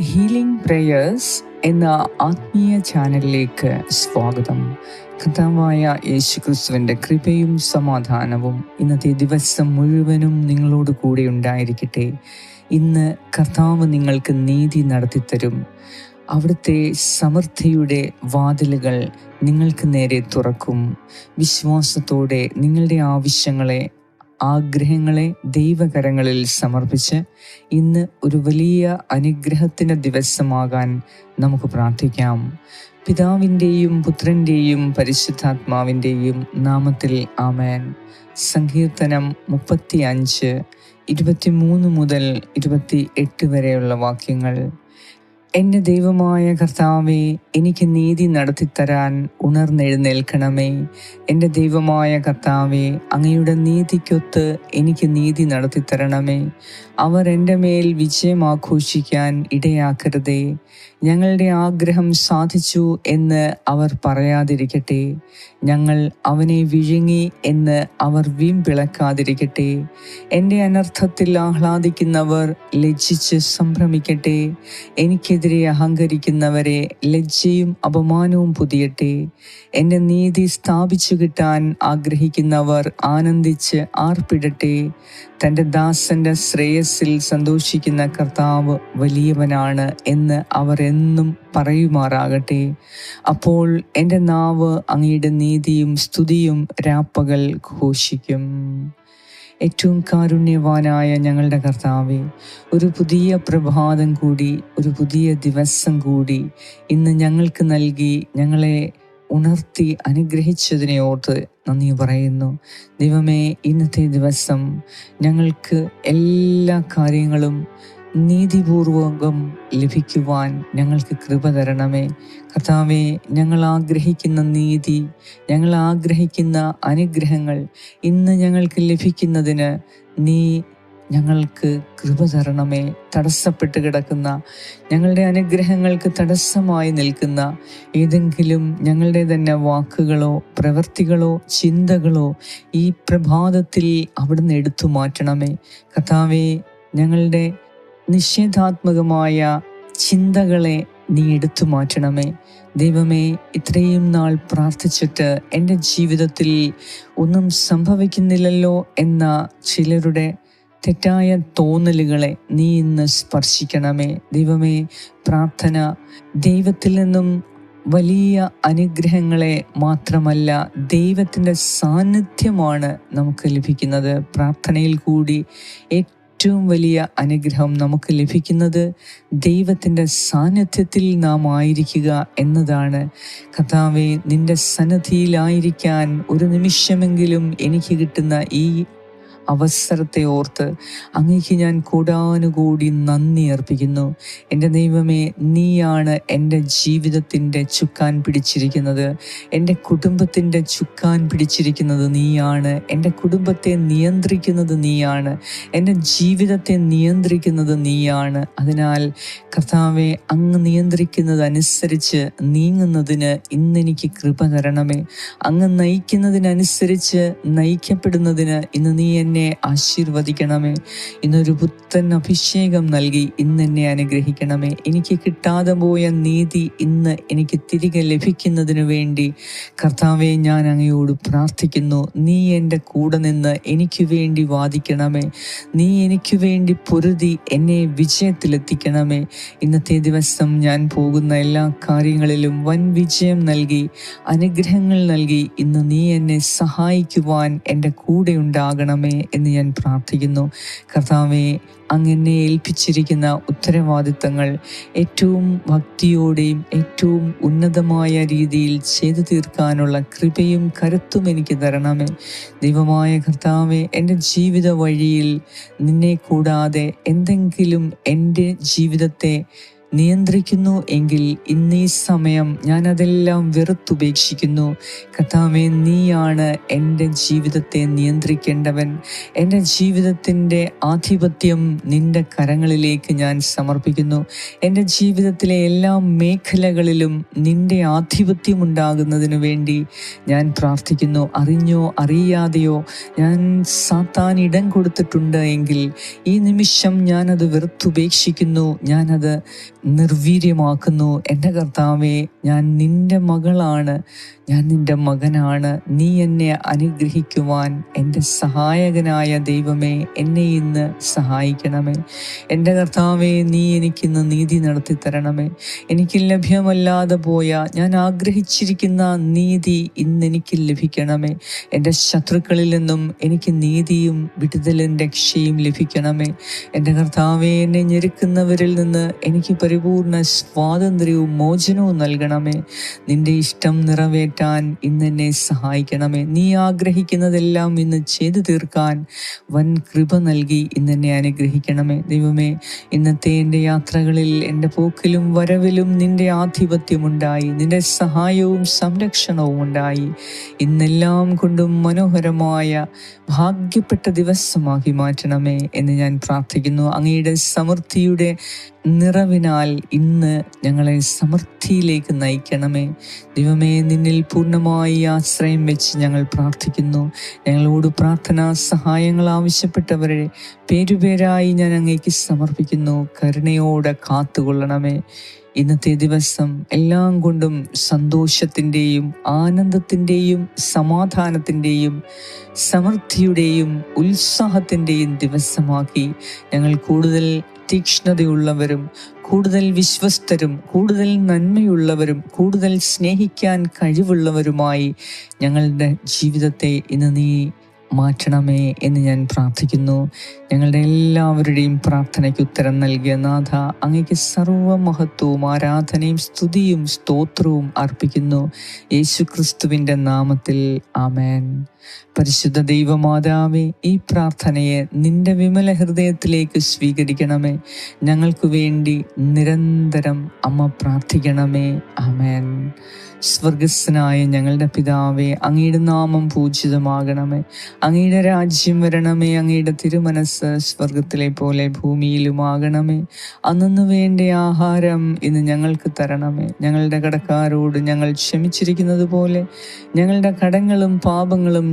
Healing prayers എന്ന ആത്മീയ ചാനലിലേക്ക് സ്വാഗതം. കഥാവായ യേശുക്രിസ്തുവിന്റെ കൃപയും സമാധാനവും ഇന്നത്തെ ദിവസം മുഴുവനും നിങ്ങളോട് കൂടെ ഉണ്ടായിരിക്കട്ടെ. ഇന്ന് കർത്താവ് നിങ്ങൾക്ക് നീതി നടത്തിത്തരും അവിടുത്തെ സമൃദ്ധിയുടെ വാതിലുകൾ നിങ്ങൾക്ക് നേരെ തുറക്കും. വിശ്വാസത്തോടെ നിങ്ങളുടെ ആവശ്യങ്ങളെ ആഗ്രഹങ്ങളെ ദൈവകരങ്ങളിൽ സമർപ്പിച്ച് ഇന്ന് ഒരു വലിയ അനുഗ്രഹത്തിന്റെ ദിവസമാകാൻ നമുക്ക് പ്രാർത്ഥിക്കാം. പിതാവിന്റെയും പുത്രന്റെയും പരിശുദ്ധാത്മാവിന്റെയും നാമത്തിൽ ആമേൻ. സങ്കീർത്തനം മുപ്പത്തി അഞ്ച് ഇരുപത്തിമൂന്ന് മുതൽ ഇരുപത്തി എട്ട് വരെയുള്ള വാക്യങ്ങൾ. എന്റെ ദൈവമായ കർത്താവെ എനിക്ക് നീതി നടത്തിത്തരാൻ ഉണർന്നെഴുന്നേൽക്കണമേ. എന്റെ ദൈവമായ കർത്താവെ അങ്ങയുടെ നീതിക്കൊത്ത് എനിക്ക് നീതി നടത്തിത്തരണമേ. അവർ എന്റെ മേൽ വിജയം ആഘോഷിക്കാൻ ഇടയാക്കരുതേ. ഞങ്ങളുടെ ആഗ്രഹം സാധിച്ചു എന്ന് അവർ പറയാതിരിക്കട്ടെ. ഞങ്ങൾ അവനെ വിഴുങ്ങി എന്ന് അവർ വീമ്പിളക്കാതിരിക്കട്ടെ. എന്റെ അനർത്ഥത്തിൽ ആഹ്ലാദിക്കുന്നവർ ലജ്ജിച്ച് സംഭ്രമിക്കട്ടെ. എനിക്കെതിരെ അഹങ്കരിക്കുന്നവരെ ലജ്ജയും അപമാനവും പുതിയട്ടെ. എന്റെ നീതി സ്ഥാപിച്ചു കിട്ടാൻ ആഗ്രഹിക്കുന്നവർ ആനന്ദിച്ച് ആർപ്പിടട്ടെ. തന്റെ ദാസന്റെ ശ്രേയസ്സിൽ സന്തോഷിക്കുന്ന കർത്താവ് വലിയവനാണ് എന്ന് അവർ എന്നും പറയുമാറാകട്ടെ. അപ്പോൾ എന്റെ നാവ് അങ്ങയുടെ നീതിയും സ്തുതിയും രാപ്പകൽ ഘോഷിക്കും. ഏറ്റവും കാരുണ്യവാനായ ഞങ്ങളുടെ കർത്താവെ ഒരു പുതിയ പ്രഭാതം കൂടി ഒരു പുതിയ ദിവസം കൂടി ഇന്ന് ഞങ്ങൾക്ക് നൽകി ഞങ്ങളെ ഉണർത്തി അനുഗ്രഹിച്ചതിനെ ഓർത്ത് നന്ദി പറയുന്നു. ദൈവമേ ഇന്നത്തെ ദിവസം ഞങ്ങൾക്ക് എല്ലാ കാര്യങ്ങളും നീതിപൂർവകം ലഭിക്കുവാൻ ഞങ്ങൾക്ക് കൃപ തരണമേ. കർത്താവെ ഞങ്ങൾ ആഗ്രഹിക്കുന്ന നീതി ഞങ്ങൾ ആഗ്രഹിക്കുന്ന അനുഗ്രഹങ്ങൾ ഇന്ന് ഞങ്ങൾക്ക് ലഭിക്കുന്നതിന് നീ ഞങ്ങൾക്ക് കൃപ തരണമേ. തടസ്സപ്പെട്ട് കിടക്കുന്ന ഞങ്ങളുടെ അനുഗ്രഹങ്ങൾക്ക് തടസ്സമായി നിൽക്കുന്ന ഏതെങ്കിലും ഞങ്ങളുടെ തന്നെ വാക്കുകളോ പ്രവൃത്തികളോ ചിന്തകളോ ഈ പ്രഭാതത്തിൽ അവിടുന്ന് എടുത്തു മാറ്റണമേ. കഥാവേ ഞങ്ങളുടെ നിഷേധാത്മകമായ ചിന്തകളെ നീ എടുത്തു മാറ്റണമേ. ദൈവമേ ഇത്രയും നാൾ പ്രാർത്ഥിച്ചിട്ട് എന്റെ ജീവിതത്തിൽ ഒന്നും സംഭവിക്കുന്നില്ലല്ലോ എന്ന ചിലരുടെ തെറ്റായ തോന്നലുകളെ നീ ഇന്ന് സ്പർശിക്കണമേ. ദൈവമേ പ്രാർത്ഥന ദൈവത്തിൽ നിന്നും വലിയ അനുഗ്രഹങ്ങളെ മാത്രമല്ല ദൈവത്തിന്റെ സാന്നിധ്യമാണ് നമുക്ക് ലഭിക്കുന്നത്. പ്രാർത്ഥനയിൽ കൂടി ഏറ്റവും വലിയ അനുഗ്രഹം നമുക്ക് ലഭിക്കുന്നത് ദൈവത്തിന്റെ സാന്നിധ്യത്തിൽ നാം ആയിരിക്കുക എന്നതാണ്. കഥാവെ നിന്റെ സന്നദ്ധിയിലായിരിക്കാൻ ഒരു നിമിഷമെങ്കിലും എനിക്ക് കിട്ടുന്ന ഈ അവസരത്തെ ഓർത്ത് അങ്ങേക്ക് ഞാൻ കൂടാനുകൂടി നന്ദി അർപ്പിക്കുന്നു. എന്റെ ദൈവമേ നീയാണ് എന്റെ ജീവിതത്തിന്റെ ചുക്കാൻ പിടിച്ചിരിക്കുന്നത്. എന്റെ കുടുംബത്തിന്റെ ചുക്കാൻ പിടിച്ചിരിക്കുന്നത് നീയാണ്. എന്റെ കുടുംബത്തെ നിയന്ത്രിക്കുന്നത് നീയാണ്. എന്റെ ജീവിതത്തെ നിയന്ത്രിക്കുന്നത് നീയാണ്. അതിനാൽ കർത്താവെ അങ്ങ് നിയന്ത്രിക്കുന്നതനുസരിച്ച് നീങ്ങുന്നതിന് ഇന്നെനിക്ക് കൃപ തരണമേ. അങ്ങ് നയിക്കുന്നതിനനുസരിച്ച് നയിക്കപ്പെടുന്നതിന് ഇന്ന് നീ എന്നെ ആശീർവദിക്കണമേ. ഇന്നൊരു പുത്തൻ അഭിഷേകം നൽകി ഇന്ന് എന്നെ അനുഗ്രഹിക്കണമേ. എനിക്ക് കിട്ടാതെ പോയ നീതി ഇന്ന് എനിക്ക് തിരികെ ലഭിക്കുന്നതിനു വേണ്ടി കർത്താവെ ഞാൻ അങ്ങയോട് പ്രാർത്ഥിക്കുന്നു. നീ എന്റെ കൂടെ നിന്ന് എനിക്ക് വേണ്ടി വാദിക്കണമേ. നീ എനിക്ക് വേണ്ടി പൊരുതി എന്നെ വിജയത്തിലെത്തിക്കണമേ. ഇന്നത്തെ ദിവസം ഞാൻ പോകുന്ന എല്ലാ കാര്യങ്ങളിലും വൻ വിജയം നൽകി അനുഗ്രഹങ്ങൾ നൽകി ഇന്ന് നീ എന്നെ സഹായിക്കുവാൻ എന്റെ കൂടെ ഉണ്ടാകണമേ. എന്ന് ഞാൻ പ്രാർത്ഥിക്കുന്നു. കർത്താവെ അങ്ങനെ ഏൽപ്പിച്ചിരിക്കുന്ന ഉത്തരവാദിത്തങ്ങൾ ഏറ്റവും ഭക്തിയോടെയും ഏറ്റവും ഉന്നതമായ രീതിയിൽ ചെയ്തു തീർക്കാനുള്ള കൃപയും കരുത്തും എനിക്ക് തരണമേ. ദൈവമായ കർത്താവെ എന്റെ ജീവിത വഴിയിൽ നിന്നെ കൂടാതെ എന്തെങ്കിലും എന്റെ ജീവിതത്തെ നിയന്ത്രിക്കുന്നു എങ്കിൽ ഇന്നീ സമയം ഞാൻ അതെല്ലാം വെറുത്തുപേക്ഷിക്കുന്നു. കഥാമേ നീയാണ് എന്റെ ജീവിതത്തെ നിയന്ത്രിക്കേണ്ടവൻ. എന്റെ ജീവിതത്തിന്റെ ആധിപത്യം നിന്റെ കരങ്ങളിലേക്ക് ഞാൻ സമർപ്പിക്കുന്നു. എന്റെ ജീവിതത്തിലെ എല്ലാ മേഖലകളിലും നിന്റെ ആധിപത്യം ഉണ്ടാകുന്നതിനു വേണ്ടി ഞാൻ പ്രാർത്ഥിക്കുന്നു. അറിഞ്ഞോ അറിയാതെയോ ഞാൻ സാത്താൻ ഇടം കൊടുത്തിട്ടുണ്ട് എങ്കിൽ ഈ നിമിഷം ഞാനത് വെറുത്തുപേക്ഷിക്കുന്നു. ഞാനത് നിർവീര്യമാക്കുന്നു. എന്റെ കർത്താവെ ഞാൻ നിന്റെ മകളാണ്. ഞാൻ നിന്റെ മകനാണ്. നീ എന്നെ അനുഗ്രഹിക്കുവാൻ എന്റെ സഹായകനായ ദൈവമേ എന്നെ ഇന്ന് സഹായിക്കണമേ. എന്റെ കർത്താവെ നീ എനിക്കിന്ന് നീതി നടത്തി തരണമേ എനിക്ക് ലഭ്യമല്ലാതെ പോയ ഞാൻ ആഗ്രഹിച്ചിരിക്കുന്ന നീതി ഇന്ന് എനിക്ക് ലഭിക്കണമേ. എന്റെ ശത്രുക്കളിൽ നിന്നും എനിക്ക് നീതിയും വിടുതലും രക്ഷയും ലഭിക്കണമേ. എന്റെ കർത്താവെ എന്നെ ഞെരുക്കുന്നവരിൽ നിന്ന് എനിക്ക് പരിപൂർണ സ്വാതന്ത്ര്യവും മോചനവും നൽകണമേ. നിന്റെ ഇഷ്ടം നിറവേറ്റാൻ ഇന്നെന്നെ സഹായിക്കണമേ. നീ ആഗ്രഹിക്കുന്നതെല്ലാം ഇന്ന് ചെയ്തു തീർക്കാൻ വൻ കൃപ നൽകി ഇന്നെന്നെ അനുഗ്രഹിക്കണമേ. ദൈവമേ ഇന്നത്തെ എന്റെ യാത്രകളിൽ എന്റെ പോക്കിലും വരവിലും നിന്റെ ആധിപത്യമുണ്ടായി. നിന്റെ സഹായവും സംരക്ഷണവും ഉണ്ടായി. ഇന്നെല്ലാം കൊണ്ടും മനോഹരമായ ഭാഗ്യപ്പെട്ട ദിവസമാക്കി മാറ്റണമേ എന്ന് ഞാൻ പ്രാർത്ഥിക്കുന്നു. അങ്ങയുടെ സമൃദ്ധിയുടെ നിറവിനാൽ ഇന്ന് ഞങ്ങളെ സമൃദ്ധിയിലേക്ക് നയിക്കണമേ. ദൈവമേ നിന്നിൽ പൂർണമായി ആശ്രയം വെച്ച് ഞങ്ങൾ പ്രാർത്ഥിക്കുന്നു. ഞങ്ങളോട് പ്രാർത്ഥനാ സഹായങ്ങൾ ആവശ്യപ്പെട്ടവരെ പേരുപേരായി ഞാൻ അങ്ങേക്ക് സമർപ്പിക്കുന്നു. കരുണയോടെ കാത്തുകൊള്ളണമേ. ഇന്നത്തെ ദിവസം എല്ലാം കൊണ്ടും സന്തോഷത്തിന്റെയും ആനന്ദത്തിന്റെയും സമാധാനത്തിന്റെയും സമൃദ്ധിയുടെയും ഉത്സാഹത്തിന്റെയും ദിവസമാക്കി ഞങ്ങൾ കൂടുതൽ തീക്ഷ്ണതയുള്ളവരും കൂടുതൽ വിശ്വസ്തരും കൂടുതൽ നന്മയുള്ളവരും കൂടുതൽ സ്നേഹിക്കാൻ കഴിവുള്ളവരുമായി ഞങ്ങളുടെ ജീവിതത്തെ ഇന്ന് നീ മാറ്റണമേ എന്ന് ഞാൻ പ്രാർത്ഥിക്കുന്നു. ഞങ്ങളുടെ എല്ലാവരുടെയും പ്രാർത്ഥനയ്ക്ക് ഉത്തരം നൽകിയ നാഥ അങ്ങയ്ക്ക് സർവമഹത്വവും ആരാധനയും സ്തുതിയും സ്തോത്രവും അർപ്പിക്കുന്നു. യേശു ക്രിസ്തുവിന്റെ നാമത്തിൽ ആമേൻ. പരിശുദ്ധ ദൈവമാതാവേ ഈ പ്രാർത്ഥനയെ നിന്റെ വിമല ഹൃദയത്തിലേക്ക് സ്വീകരിക്കണമേ. ഞങ്ങൾക്ക് വേണ്ടി നിരന്തരം അമ്മ പ്രാർത്ഥിക്കണമേ. അമേൻ സ്വർഗസ്സനായ ഞങ്ങളുടെ പിതാവേ അങ്ങയുടെ നാമം പൂജിതമാകണമേ. അങ്ങയുടെ രാജ്യം വരണമേ അങ്ങയുടെ തിരുമനസ് സ്വർഗത്തിലെ പോലെ ഭൂമിയിലുമാകണമേ. അന്നു വേണ്ട ആഹാരം ഇന്ന് ഞങ്ങൾക്ക് തരണമേ. ഞങ്ങളുടെ കടക്കാരോട് ഞങ്ങൾ ക്ഷമിച്ചിരിക്കുന്നത് പോലെ ഞങ്ങളുടെ കടങ്ങളും പാപങ്ങളും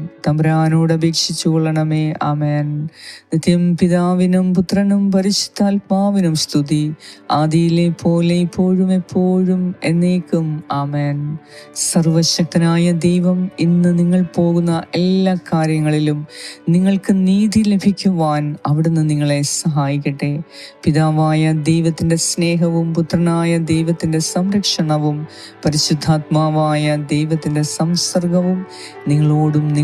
തമ്പുരാനോട് അപേക്ഷിച്ചു കൊള്ളണമേ ആമേൻ. നിത്യം പിതാവിനും പുത്രനും പരിശുദ്ധാത്മാവിനും സ്തുതി. ആദിയിലെ പോലെ ഇപ്പോഴും എപ്പോഴും എന്നേക്കും. ആമേൻ. സർവശക്തനായ ദൈവം ഇന്ന് നിങ്ങൾ പോകുന്ന എല്ലാ കാര്യങ്ങളിലും നിങ്ങൾക്ക് നീതി ലഭിക്കുവാൻ അവിടുന്ന് നിങ്ങളെ സഹായിക്കട്ടെ. പിതാവായ ദൈവത്തിന്റെ സ്നേഹവും പുത്രനായ ദൈവത്തിന്റെ സംരക്ഷണവും പരിശുദ്ധാത്മാവായ ദൈവത്തിന്റെ സംസർഗവും നിങ്ങളോടും